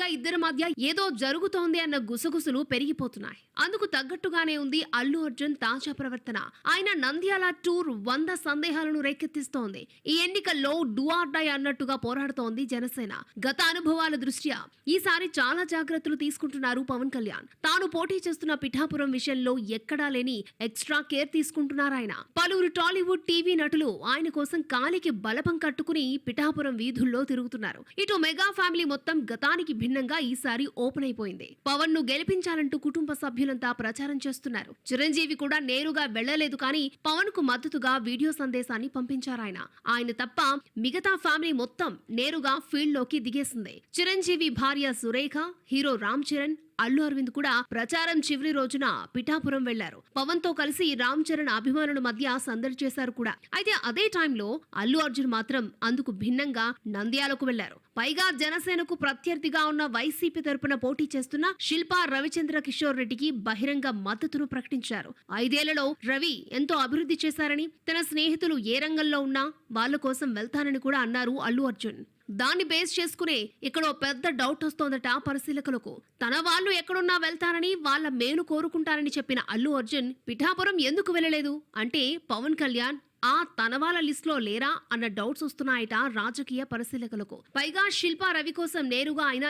క్రమంగా ఇద్దరి మధ్య ఏదో జరుగుతోంది అన్న గుసగుసలు పెరిగిపోతున్నాయి. అందుకు తగ్గట్టుగానే ఉంది అల్లు అర్జున్ తాజా ప్రవర్తన. ఆయన నంద్యాల టూర్ వంద సందేహాలను రేకెత్తిస్తోంది. ఈ ఎన్నికల్లో డై అన్నట్టుగా పోరాడుతోంది జనసేన. గత అనుభవాల దృష్ట్యా ఈసారి చాలా జాగ్రత్తలు తీసుకుంటున్నారు పవన్ కళ్యాణ్. తాను పోటీ చేస్తున్న పిఠాపురం విషయంలో ఎక్కడా లేని ఎక్స్ట్రా కేర్ తీసుకుంటున్నారాయన పలువురు టాలీవుడ్ టీవీ నటులు ఆయన కోసం కాలికి బలపం కట్టుకుని పిఠాపురం వీధుల్లో తిరుగుతున్నారు. ఇటు మెగా ఫ్యామిలీ మొత్తం గతానికి భిన్నంగా ఈసారి ఓపెన్ అయిపోయింది. పవన్ను గెలిపించాలంటూ కుటుంబ సభ్యులంతా ప్రచారం చేస్తున్నారు. చిరంజీవి కూడా నేరుగా వెళ్ళలేదు కానీ పవన్కు మద్దతుగా వీడియో సందేశాన్ని పంపించారాయన ఆయన. తప్ప మిగతా ఫ్యామిలీ మొత్తం నేరుగా ఫీల్డ్లోకి దిగేసింది. చిరంజీవి భార్య సురేఖ హీరో రామ్ చరణ్ అల్లు అరవింద్ కూడా ప్రచారం చివరి రోజున పిఠాపురం వెళ్ళారు. పవన్తో కలిసి రామ్ చరణ్ అభిమానుల మధ్య సందడి చేశారు కూడా. అయితే అదే టైంలో అల్లు అర్జున్ మాత్రం అందుకు భిన్నంగా నంద్యాలకు వెళ్ళారు. పైగా జనసేనకు ప్రత్యర్థిగా ఉన్న వైసీపీ తరపున పోటీ చేస్తున్న శిల్పా రవిచంద్ర కిషోర్ రెడ్డికి బహిరంగ మద్దతును ప్రకటించారు. ఐదేళ్ళలో రవి ఎంతో అభివృద్ధి చేశారని తన స్నేహితులు ఏ రంగంలో ఉన్నా వాళ్ళ కోసం వెళ్తానని కూడా అన్నారు అల్లు అర్జున్. దాన్ని బేస్ చేసుకునే ఇక్కడ పెద్ద డౌట్ వస్తోందట పరిశీలకులకు. తన వాళ్ళు ఎక్కడున్నా వెళ్తారని వాళ్ళ మేలు కోరుకుంటారని చెప్పిన అల్లు అర్జున్ పిఠాపురం ఎందుకు వెళ్ళలేదు? అంటే పవన్ కళ్యాణ్ ఆ తన వాళ్ళ లిస్ట్లో లేరా? అన్న డౌట్స్ వస్తున్నాయట రాజకీయ పరిశీలకులకు. పైగా శిల్పా రవి కోసం నేరుగా ఆయన